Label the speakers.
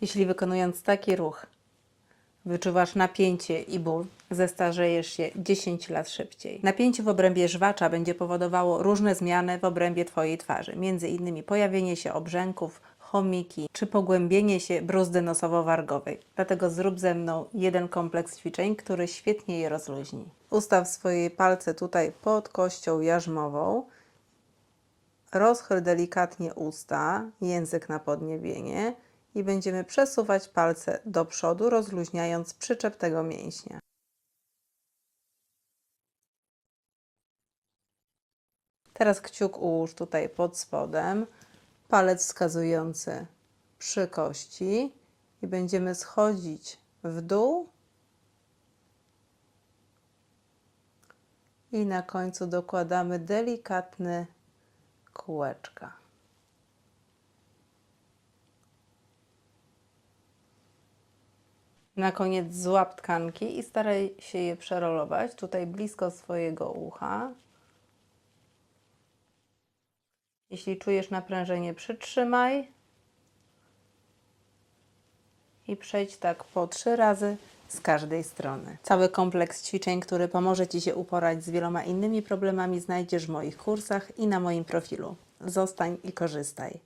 Speaker 1: Jeśli wykonując taki ruch wyczuwasz napięcie i ból, zestarzejesz się 10 lat szybciej. Napięcie w obrębie żwacza będzie powodowało różne zmiany w obrębie Twojej twarzy, między innymi pojawienie się obrzęków, chomiki czy pogłębienie się bruzdy nosowo-wargowej. Dlatego zrób ze mną jeden kompleks ćwiczeń, który świetnie je rozluźni. Ustaw swoje palce tutaj pod kością jarzmową. Rozchyl delikatnie usta, język na podniebienie i będziemy przesuwać palce do przodu, rozluźniając przyczep tego mięśnia. Teraz kciuk ułóż tutaj pod spodem, palec wskazujący przy kości i będziemy schodzić w dół i na końcu dokładamy delikatny kółeczka. Na koniec złap tkanki i staraj się je przerolować tutaj blisko swojego ucha. Jeśli czujesz naprężenie, przytrzymaj i przejdź tak po trzy razy z każdej strony. Cały kompleks ćwiczeń, który pomoże Ci się uporać z wieloma innymi problemami, znajdziesz w moich kursach i na moim profilu. Zostań i korzystaj.